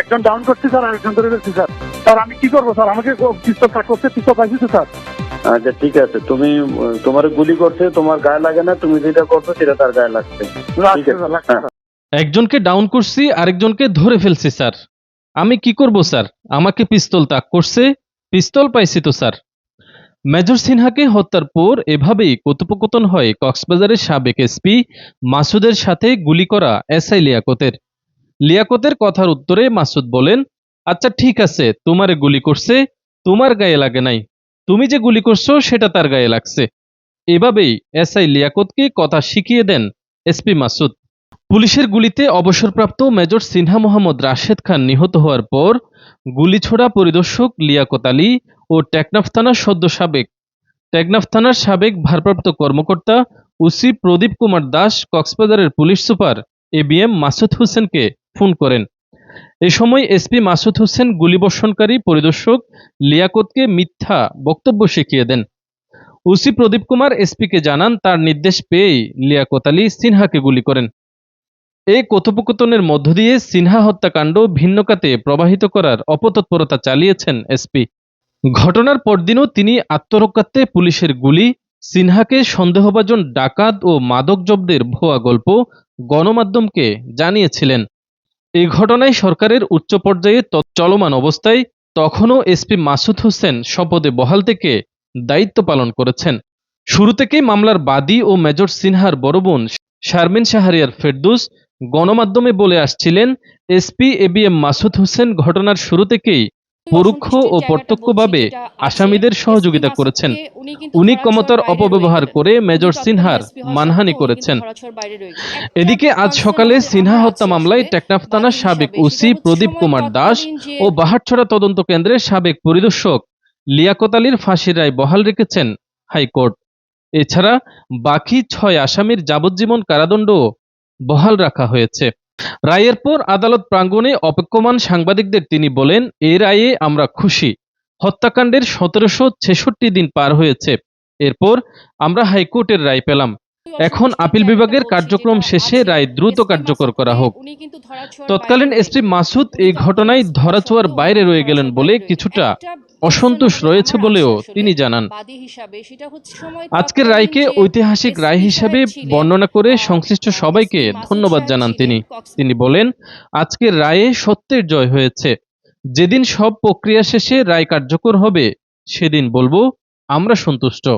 একজন ডাউন করছি স্যার আরেকজন ধরে ফেলছি স্যার স্যার আমি কি করব স্যার আমাকে পিস্তল কাট করছে পিস্তল পাইছি তো স্যার আচ্ছা ঠিক আছে। তুমি তোমার গুলি করছে তোমার গায়ে লাগে না তুমি যেটা করছ সেটা তার গায়ে লাগছে। হ্যাঁ। একজনকে ডাউন করছি আরেকজনকে ধরে ফেলছি স্যার আমি কি করব স্যার আমাকে পিস্তল তাক করছে পিস্তল পাইছি তো স্যার মেজর সিনহাকে হত্যার পর এভাবেই কথোপকথন হয় কক্সবাজারের সাবেক এসপি মাসুদের সাথে গুলি করা এসআই লিয়াকতের। লিয়াকতের কথার উত্তরে মাসুদ বলেন আচ্ছা ঠিক আছে, তোমারে গুলি করছে, তোমার গায়ে লাগে নাই। তুমি যে গুলি করছ, সেটা তার গায়ে লাগছে। এভাবেই এসআই লিয়াকতকে কথা শিখিয়ে দেন এসপি মাসুদ। পুলিশের গুলিতে অবসরপ্রাপ্ত মেজর সিনহা মোহাম্মদ রাশেদ খান নিহত হওয়ার পর গুলিছোড়া পরিদর্শক লিয়াকত আলী ও টেকনাফ থানার সদ্য সাবেক, টেকনাফ থানার সাবেক ভারপ্রাপ্ত কর্মকর্তা উসি প্রদীপ কুমার দাস কক্সবাজারের police super A B M Masud হোসেনকে ফোন করেন। এ সময় এসপি মাসুদ হোসেন গুলিবর্ষণকারী পরিদর্শক লিয়াকতকে মিথ্যা বক্তব্য শিখিয়ে দেন। উসি প্রদীপ কুমার এসপিকে জানান, তার নির্দেশ পেয়েই লিয়াকত আলী সিনহাকে গুলি করেন। এই কথোপকথনের মধ্য দিয়ে সিনহা হত্যাকাণ্ড ভিন্ন কাতে প্রবাহিত করার অপতৎপরতা চালিয়েছেন এসপি ঘটনার পরদিনও তিনি আত্মরক্ষার্থে পুলিশের গুলি, সিনহাকে সন্দেহভাজন ডাকাত ও মাদক জব্দের ভুয়া গল্প গণমাধ্যমকে জানিয়েছিলেন। এই ঘটনায় সরকারের উচ্চ পর্যায়ে চলমান অবস্থায় তখনও এসপি মাসুদ হোসেন শপথে বহাল থেকে দায়িত্ব পালন করেছেন। শুরু থেকেই মামলার বাদী ও মেজর সিনহার বড় বোন শারমিন শাহরিয়ার ফেরদুস গণমাধ্যমে বলে আসছিলেন, এসপি এবিএম মাসুদ হোসেন ঘটনার শুরু থেকেই পরোক্ষ ও প্রত্যক্ষভাবে আসামিদের সহযোগিতা করেছেন। উনি ক্ষমতার অপব্যবহার করে মেজর সিনহার মানহানি করেছেন। এদিকে আজ সকালে সিনহা হত্যা মামলায় টেকনাফ থানার সাবেক ওসি প্রদীপ কুমার দাস ও বাহারছড়া তদন্ত কেন্দ্রের সাবেক পরিদর্শক লিয়াকত আলীর ফাঁসির রায় বহাল রেখেছেন হাইকোর্ট। এছাড়া বাকি ছয় আসামির যাবজ্জীবন কারাদণ্ড বহাল রাখা হয়েছে। রায়ের পর আদালত প্রাঙ্গণে অপেক্ষমান সাংবাদিকদের তিনি বলেন এই রায়ে আমরা খুশি। হত্যাকাণ্ডের সতেরোশো ছেষট্টি দিন পার হয়েছে। এরপর আমরা হাইকোর্টের রায় পেলাম। এখন আপিল বিভাগের কার্যক্রম শেষে রায় দ্রুত কার্যকর করা হোক। তৎকালীন এসপি মাসুদ এই ঘটনায় ধরাছোঁয়ার বাইরে রয়ে গেলেন বলে কিছুটা অসন্তোষ রয়েছে বলেও তিনি জানান। আজকের রায়কে ঐতিহাসিক রায় হিসাবে বর্ণনা করে সংশ্লিষ্ট সবাইকে ধন্যবাদ জানান তিনি। তিনি বলেন আজকের রায়ে সত্যের জয় হয়েছে। যেদিন সব প্রক্রিয়া শেষে রায় কার্যকর হবে সেদিন বলব আমরা সন্তুষ্ট।